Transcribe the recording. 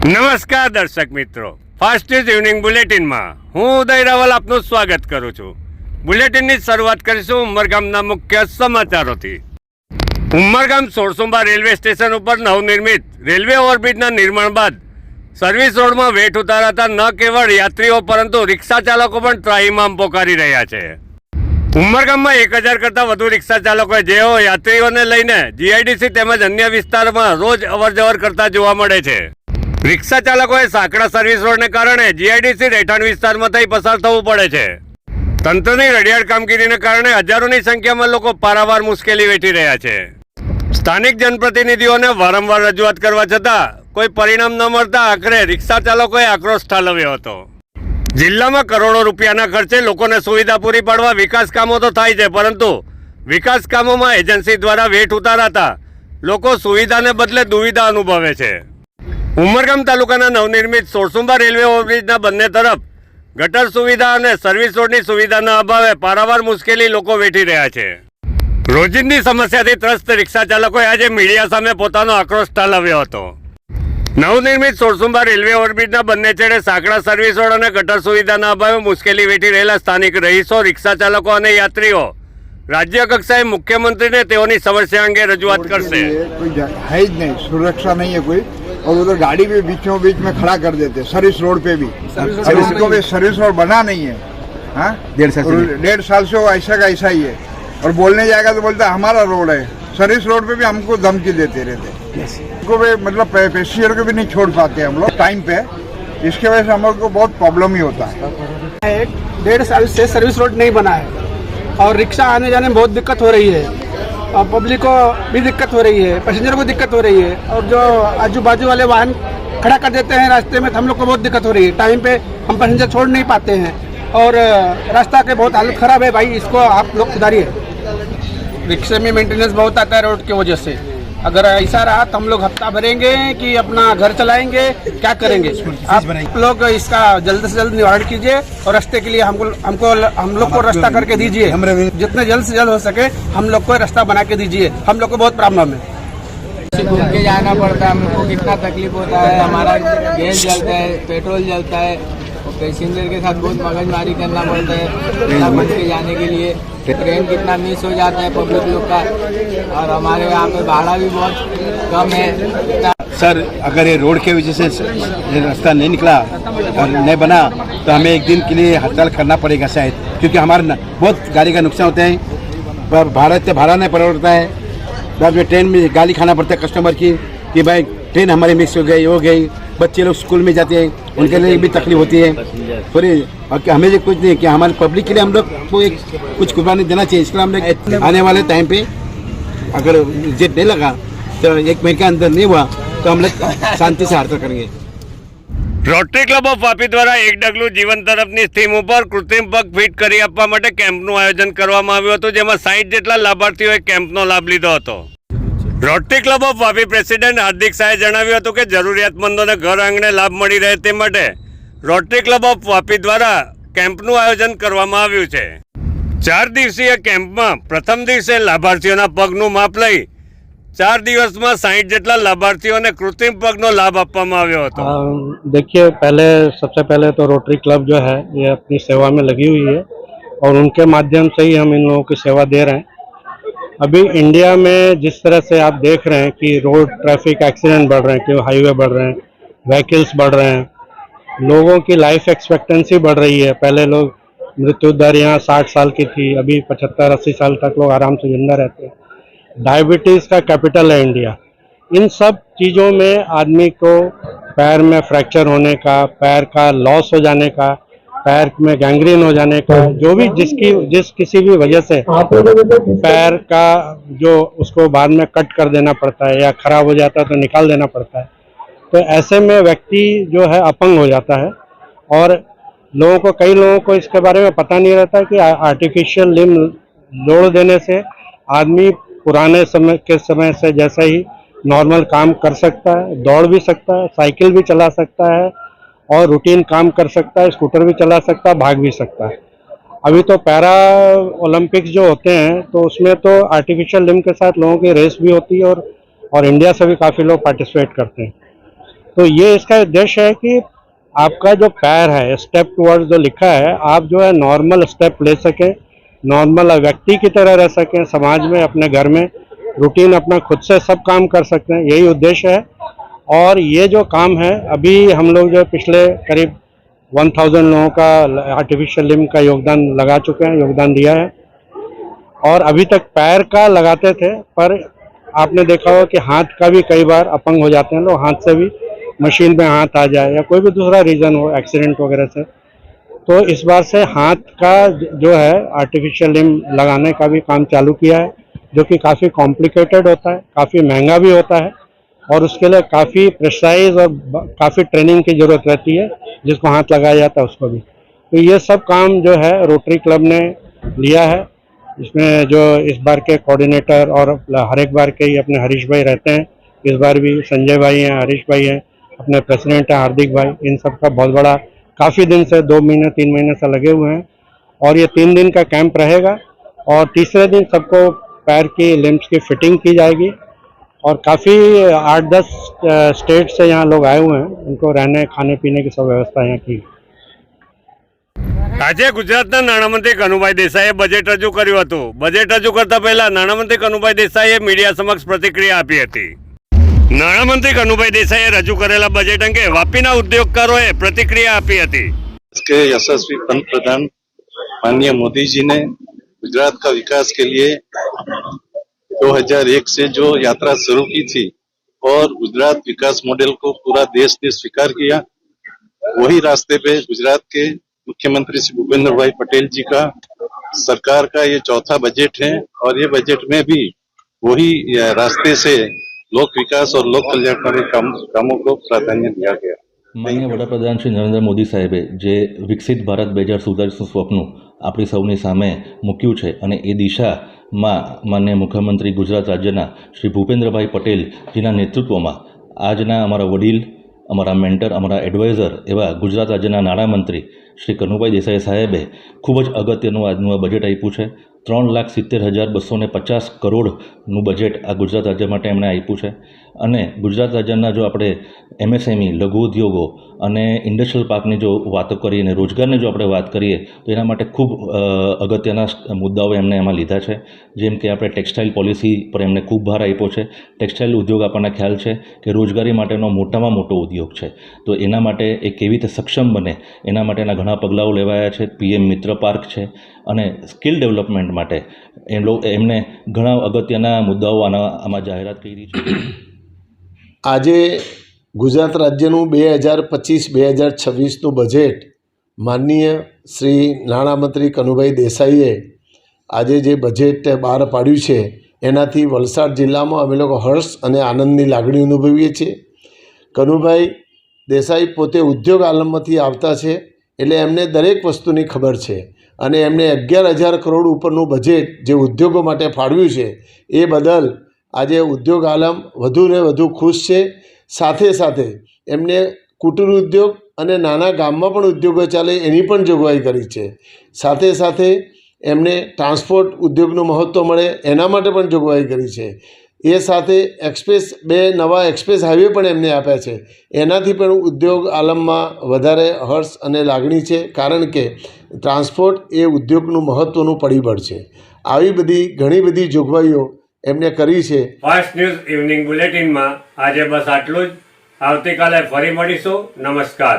નમસ્કાર દર્શક મિત્રો. ફાસ્ટ ઇવનિંગ બુલેટિનમાં હું ઉદય રાવલ આપનું સ્વાગત કરું છું. બુલેટિનની શરૂઆત કરીશું ઉમરગામના મુખ્ય સમાચારોથી. ઉમરગામ સોરસુંબા રેલવે સ્ટેશન ઉપર નવનિર્મિત રેલવે ઓવરબ્રિજના નિર્માણ બાદ સર્વિસ રોડમાં વેઠ ઉતારાતા ન કેવળ યાત્રીઓ પરંતુ રિક્ષા ચાલકો પણ ત્રાહીમામ પોકારી રહ્યા છે. ઉમરગામમાં એક હજાર કરતાં વધુ રિક્ષા ચાલકો જેઓ યાત્રીઓને લઈને જીઆઈડીસી તેમજ અન્ય વિસ્તારમાં રોજ અવરજવર કરતા જોવા મળે છે. રિક્ષા ચાલકોએ સાંકડા સર્વિસ રોડને કારણે જીઆઈડીસી રહેઠાણ વિસ્તારમાં થઈ પસાર થવું પડે છે. તંત્રની રડિયાળ કામગીરીને કારણે હજારોની સંખ્યામાં લોકો પારાવાર મુશ્કેલી વેઠી રહ્યા છે. સ્થાનિક જનપ્રતિનિધિઓને વારંવાર રજૂઆત કરવા છતાં કોઈ પરિણામ ન મળતા આખરે રિક્ષા ચાલકોએ આક્રોશ ઠાલવ્યો હતો. જિલ્લામાં કરોડો રૂપિયાના ખર્ચે લોકોને સુવિધા પૂરી પાડવા વિકાસ કામો તો થાય છે, પરંતુ વિકાસ કામોમાં એજન્સી દ્વારા વેઠ ઉતારાતા લોકો સુવિધાને બદલે દુવિધા અનુભવે છે. ઉમરગામ તાલુકાના નવનિર્મિત સોરસુંબા રેલવે ઓવરબ્રિજના બંને તરફ ગટર સુવિધા અને સર્વિસ રોડની સુવિધાના અભાવે પારાવાર મુશ્કેલી લોકો વેઠી રહ્યા છે. રોજિંદી સમસ્યાથી ત્રસ્ત રિક્ષા ચાલકોએ આજે મીડિયા સામે પોતાનો આક્રોશ ટાલવ્યો હતો. નવનિર્મિત સોરસુંબા રેલવે ઓવરબ્રિજના બંને છેડે સાંકડા સર્વિસ રોડ અને ગટર સુવિધાના અભાવે મુશ્કેલી વેઠી રહેલા સ્થાનિક રહીશો, રિક્ષા ચાલકો અને યાત્રીઓ રાજ્ય કક્ષાએ મુખ્યમંત્રીને તેઓની સમસ્યા અંગે રજૂઆત કરશે. સુરક્ષા નહીં કોઈ और उधर गाड़ी भी बीचों बीच में खड़ा कर देते सर्विस रोड पे भी। और भी सर्विस रोड बना नहीं है। हाँ? डेढ़ साल से डेढ़ साल से वो ऐसा का ऐसा ही है। और बोलने जाएगा तो बोलता हमारा रोड है। सर्विस रोड पे भी हमको धमकी देते रहते उनको भी मतलब पैसेंजर को भी नहीं छोड़ पाते हम लोग टाइम पे। इसके वजह से हम लोग को बहुत प्रॉब्लम ही होता है। डेढ़ साल से सर्विस रोड नहीं बना है। और रिक्शा आने जाने में बहुत दिक्कत हो रही है। पब्लिक को भी दिक्कत हो रही है पैसेंजर को दिक्कत हो रही है। और जो आजू बाजू वाले वाहन खड़ा कर देते हैं रास्ते में तो हम लोग को बहुत दिक्कत हो रही है। टाइम पे हम पैसेंजर छोड़ नहीं पाते हैं। और रास्ता के बहुत हालत ख़राब है भाई, इसको आप लोग सुधारिए। रिक्शे में मेंटेनेंस बहुत आता है रोड की वजह से। अगर ऐसा रहा तो हम लोग हफ़्ता भरेंगे कि अपना घर चलाएँगे क्या करेंगे? आप लोग इसका जल्द से जल्द निवारण कीजिए और रास्ते के लिए हमको हमको हम लोग को रास्ता करके दीजिए। जितने जल्द से जल्द हो सके हम लोग को रास्ता बना के दीजिए। हम लोग को बहुत प्रॉब्लम है। घूम के जाना पड़ता है हमको कितना तकलीफ़ होता है हमारा गैस जलता है पेट्रोल जलता है। और पैसेंजर के साथ बहुत मगजमारी करना पड़ता है इतना के जाने के लिए। ट्रेन कितना मिस हो जाता है पब्लिक लोग का। और हमारे यहाँ पे भाड़ा भी बहुत कम है। सर, अगर ये रोड के वजह से रास्ता नहीं निकला और नहीं बना तो हमें एक दिन के लिए हड़ताल करना पड़ेगा शायद, क्योंकि हमारा बहुत गाड़ी का नुकसान होता है। पर भाड़ा, इतने भाड़ा नहीं पड़ता है। बाद में ट्रेन में गाली खाना पड़ता है कस्टमर की, कि भाई ट्रेन हमारी मिस हो गई हो गई। बच्चे लोग स्कूल में जाते हैं उनके लिए भी तकलीफ होती है थोड़ी और कि हमें जो कुछ नहीं कि हमारे पब्लिक के लिए हम लोग को एक कुछ कुर्बानी देना चाहिए इसके लिए हम लोग आने वाले टाइम पे अगर रिजेक्ट नहीं लगा तो एक महीने के अंदर नहीं हुआ तो हम लोग शांति से हड़ताल करेंगे રોટરી ક્લબ ઓફ વાપી દ્વારા એક ડગલું જીવન તરફની થીમ ઉપર કૃત્રિમ પગ ફિટ કરી આપવા માટે કેમ્પનું આયોજન કરવામાં આવ્યું હતું જેમાં સાઠ જેટલા લાભાર્થીઓએ કેમ્પનો લાભ લીધો હતો Rotary Club of Vapi president Hardik શાહે જણાવ્યું હતું કે જરૂરિયાતમંદોને ઘર આંગણે લાભ મળી રહે તે માટે રોટરી ક્લબ ઓફ વાપી દ્વારા કેમ્પનું આયોજન કરવામાં આવ્યું છે ચાર દિવસીય કેમ્પમાં પ્રથમ દિવસે લાભાર્થીઓના પગનું માપ લઈ ચાર દિવસમાં સાઠ જેટલા લાભાર્થીઓને કૃત્રિમ પગનો લાભ આપવામાં આવ્યો હતો आ, देखिए पहले सबसे पहले तो रोटरी क्लब जो है ये अपनी सेवा में लगी हुई है और उनके माध्यम से ही हम इन लोगों की सेवा दे रहे हैं अभी इंडिया में जिस तरह से आप देख रहे हैं कि रोड ट्रैफ़िक एक्सीडेंट बढ़ रहे हैं क्यों हाईवे बढ़ रहे हैं व्हीकल्स बढ़ रहे हैं, लोगों की लाइफ एक्सपेक्टेंसी बढ़ रही है। पहले लोग मृत्यु दर यहाँ साठ साल की थी, अभी पचहत्तर, अस्सी साल तक लोग आराम से ज़िंदा रहते हैं। डायबिटीज़ का कैपिटल है इंडिया इन सब चीज़ों में आदमी को पैर में फ्रैक्चर होने का, पैर का लॉस हो जाने का पैर में गैंग्रीन हो जाने का जो भी जिसकी जिस किसी भी वजह से पैर का जो उसको बाद में कट कर देना पड़ता है या खराब हो जाता है तो निकाल देना पड़ता है। तो ऐसे में व्यक्ति जो है अपंग हो जाता है और लोगों को कई लोगों को इसके बारे में पता नहीं रहता कि आर्टिफिशियल लिम जोड़ देने से आदमी पुराने समय के समय से जैसा ही नॉर्मल काम कर सकता है दौड़ भी सकता है साइकिल भी चला सकता है और रूटीन काम कर सकता है स्कूटर भी चला सकता है, भाग भी सकता है। अभी तो पैरा ओलंपिक्स जो होते हैं तो उसमें तो आर्टिफिशियल लिम के साथ लोगों की रेस भी होती है और और इंडिया से भी काफ़ी लोग पार्टिसिपेट करते हैं। तो ये इसका उद्देश्य है कि आपका जो पैर है स्टेप टुवर्ड्स जो लिखा है, आप जो है नॉर्मल स्टेप ले सकें नॉर्मल व्यक्ति की तरह रह सकें, समाज में, अपने घर में रूटीन अपना खुद से सब काम कर सकते हैं। यही उद्देश्य है और ये जो काम है, अभी हम लोग जो पिछले करीब 1000 लोगों का आर्टिफिशियल लिम का योगदान लगा चुके हैं, योगदान दिया है। और अभी तक पैर का लगाते थे, पर आपने देखा होगा कि हाथ का भी कई बार अपंग हो जाते हैं लोग, हाथ से भी मशीन में हाथ आ जाए या कोई भी दूसरा रीज़न हो एक्सीडेंट वगैरह से। तो इस बार से हाथ का जो है आर्टिफिशियल लिम लगाने का भी काम चालू किया है, जो कि काफ़ी कॉम्प्लिकेटेड होता है, काफ़ी महँगा भी होता है। और उसके लिए काफ़ी प्रेसाइज और काफ़ी ट्रेनिंग की ज़रूरत रहती है, जिसको हाथ लगाया जाता है उसको भी। तो ये सब काम जो है रोटरी क्लब ने लिया है। इसमें जो इस बार के कोऑर्डिनेटर और हर एक बार के ही अपने हरीश भाई रहते हैं। इस बार भी संजय भाई हैं, हरीश भाई हैं, अपने प्रेसिडेंट हैं, हार्दिक भाई, इन सब का बहुत बड़ा, काफ़ी दिन से, दो महीने, तीन महीने से लगे हुए हैं। और ये तीन दिन का कैंप रहेगा और तीसरे दिन सबको पैर की लिम्स की फिटिंग की जाएगी। और काफ़ी आठ दस स्टेट से यहाँ लोग आए हुए हैं उनको रहने खाने पीने की सब व्यवस्था यहाँ की આજે ગુજરાતના નાણામંત્રી કનુભાઈ દેસાઈએ બજેટ રજૂ કર્યું હતું બજેટ રજૂ કરતા પહેલા નાણામંત્રી કનુભાઈ દેસાઈએ મીડિયા સમક્ષ પ્રતિક્રિયા આપી હતી નાણામંત્રી કનુભાઈ દેસાઈએ રજૂ કરેલા બજેટ અંગે વાપીના ઉદ્યોગકારોએ પ્રતિક્રિયા આપી હતી के यशस्वी पंत प्रधान माननीय मोदी जी ने गुजरात का विकास के लिए 2001 से जो यात्रा शुरू की थी और गुजरात विकास मॉडल को पूरा देश ने स्वीकार किया वही रास्ते पे गुजरात के मुख्यमंत्री श्री भूपेंद्र भाई पटेल जी का सरकार का ये चौथा बजट है और ये बजट में भी वही रास्ते से लोक विकास और लोक कल्याणकारी काम, कामों को प्राधान्य दिया गया। માનનીય વડાપ્રધાન શ્રી નરેન્દ્ર મોદી સાહેબે જે વિકસિત ભારત બે હજાર સુડતાલીસનું સ્વપ્ન આપણી સૌની સામે મૂક્યું છે અને એ દિશામાં માન્ય મુખ્યમંત્રી ગુજરાત રાજ્યના શ્રી ભૂપેન્દ્રભાઈ પટેલજીના નેતૃત્વમાં આજના અમારા વડીલ અમારા મેન્ટર અમારા એડવાઇઝર એવા ગુજરાત રાજ્યના નાણામંત્રી શ્રી કનુભાઈ દેસાઈ સાહેબે ખૂબ જ અગત્યનું આજનું આ બજેટ આપ્યું છે. ત્રણ લાખ સિત્તેર હજાર બસો ને પચાસ કરોડનું બજેટ આ ગુજરાત રાજ્ય માટે એમણે આપ્યું છે. અને ગુજરાત રાજ્યના જો આપણે એમએસએમઈ, લઘુ ઉદ્યોગો અને ઇન્ડસ્ટ્રીયલ પાર્કની જો વાતો કરીએ અને રોજગારની જો આપણે વાત કરીએ, તો એના માટે ખૂબ અગત્યના મુદ્દાઓ એમણે એમાં લીધા છે. જેમ કે આપણે ટેક્સટાઇલ પોલિસી પર એમણે ખૂબ ભાર આપ્યો છે. ટેક્સટાઇલ ઉદ્યોગ આપણને ખ્યાલ છે કે રોજગારી માટેનો મોટામાં મોટો ઉદ્યોગ છે. તો એના માટે એ કેવી રીતે સક્ષમ બને, એના માટેના ઘણા પગલાઓ લેવાયા છે. પીએમ મિત્ર પાર્ક છે અને સ્કિલ ડેવલપમેન્ટ માટે એ એમને ઘણા અગત્યના મુદ્દાઓ આના, આમાં જાહેરાત કરી છે. આજે ગુજરાત રાજ્યનું બે હજાર પચીસ, બે હજાર છવ્વીસનું બજેટ માનનીય શ્રી નાણામંત્રી કનુભાઈ દેસાઈએ આજે જે બજેટ બહાર પાડ્યું છે, એનાથી વલસાડ જિલ્લામાં અમે લોકો હર્ષ અને આનંદની લાગણી અનુભવીએ છીએ. કનુભાઈ દેસાઈ પોતે ઉદ્યોગ આલમમાંથી આવતા છે. એટલે એમને દરેક વસ્તુની ખબર છે. અને એમને અગિયાર હજાર કરોડ ઉપરનું બજેટ જે ઉદ્યોગો માટે ફાળવ્યું છે, એ બદલ આજે ઉદ્યોગ આલમ વધુ ને વધુ ખુશ છે. સાથે સાથે એમને કુટીર ઉદ્યોગ અને નાના ગામમાં પણ ઉદ્યોગો ચાલે એની પણ જોગવાઈ કરી છે. સાથે સાથે એમને ટ્રાન્સપોર્ટ ઉદ્યોગનું મહત્ત્વ મળે એના માટે પણ જોગવાઈ કરી છે. એ સાથે એક્સપ્રેસ બે નવા એક્સપ્રેસ હાઈવે પણ એમને આપ્યા છે. એનાથી પણ ઉદ્યોગ આલમમાં વધારે હર્ષ અને લાગણી છે કારણ કે ટ્રાન્સપોર્ટ એ ઉદ્યોગનું મહત્ત્વનું પરિબળ છે. આવી બધી ઘણી બધી જોગવાઈઓ એમને કરી છે. ફાસ્ટ ન્યૂઝ ઇવનિંગ બુલેટિનમાં આજે બસ આટલું જ. આવતીકાલે ફરી મળીશું. નમસ્કાર.